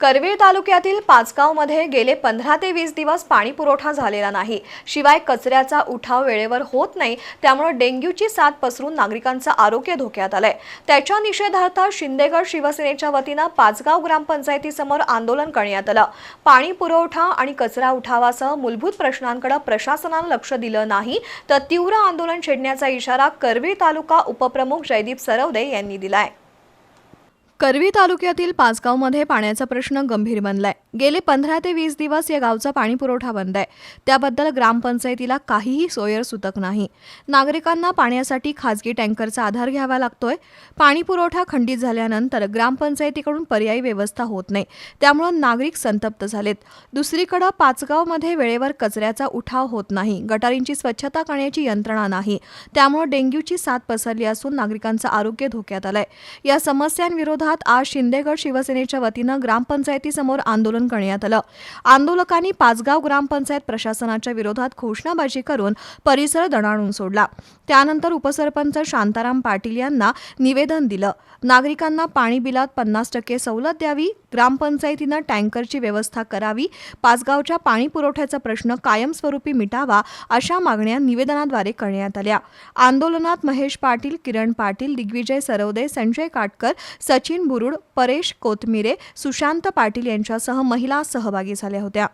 करवीर तालुक्यातील पाचगावमध्ये गेले पंधरा ते वीस दिवस पाणी पुरवठा झालेला नाही. शिवाय कचऱ्याचा उठाव वेळेवर होत नाही त्यामुळे डेंग्यूची साथ पसरून नागरिकांचं आरोग्य धोक्यात आलंय. त्याच्या निषेधार्थ शिंदेगड शिवसेनेच्या वतीनं पाचगाव ग्रामपंचायतीसमोर आंदोलन करण्यात आलं. पाणी पुरवठा आणि कचरा उठावासह मूलभूत प्रश्नांकडे प्रशासनानं लक्ष दिलं नाही तर तीव्र आंदोलन छेडण्याचा इशारा करवीर तालुका उपप्रमुख जयदीप सरवदे यांनी दिलाय. करवी तालुक्यातील पाचगावमध्ये पाण्याचा प्रश्न गंभीर बनलाय. गेले पंधरा ते वीस दिवस या गावचा पाणी पुरवठा बंद आहे. त्याबद्दल ग्रामपंचायतीला काहीही सोयर सुतक नाही. नागरिकांना पाण्यासाठी खाजगी टँकरचा आधार घ्यावा लागतोय. पाणी पुरवठा खंडित झाल्यानंतर ग्रामपंचायतीकडून पर्यायी व्यवस्था होत नाही. त्यामुळं नागरिक संतप्त झालेत. दुसरीकडे पाचगावमध्ये वेळेवर कचऱ्याचा उठाव होत नाही. गटारींची स्वच्छता करण्याची यंत्रणा नाही. त्यामुळे डेंग्यूची साथ पसरली असून नागरिकांचं आरोग्य धोक्यात आलंय. या समस्यांविरोधात आज शिंदेगड शिवसेनेच्या वतीनं ग्रामपंचायतीसमोर आंदोलन करण्यात आलं. आंदोलकांनी पाचगाव ग्रामपंचायत प्रशासनाच्या विरोधात घोषणाबाजी करून परिसर दणाणून सोडला. त्यानंतर उपसरपंच शांताराम पाटील यांना निवेदन दिलं. नागरिकांना पाणी बिलात पन्नास टक्के सवलत द्यावी ग्रामपंचायतीनं टँकरची व्यवस्था करावी पाचगावच्या पाणी पुरवठ्याचा प्रश्न कायमस्वरूपी मिटावा अशा मागण्या निवेदनाद्वारे करण्यात आल्या. आंदोलनात महेश पाटील किरण पाटील दिग्विजय सरवदे संजय काटकर सचिन बुरुड परेश कोथमिरे सुशांत पाटील यांच्यासह महिला सहभागी झाल्या होत्या.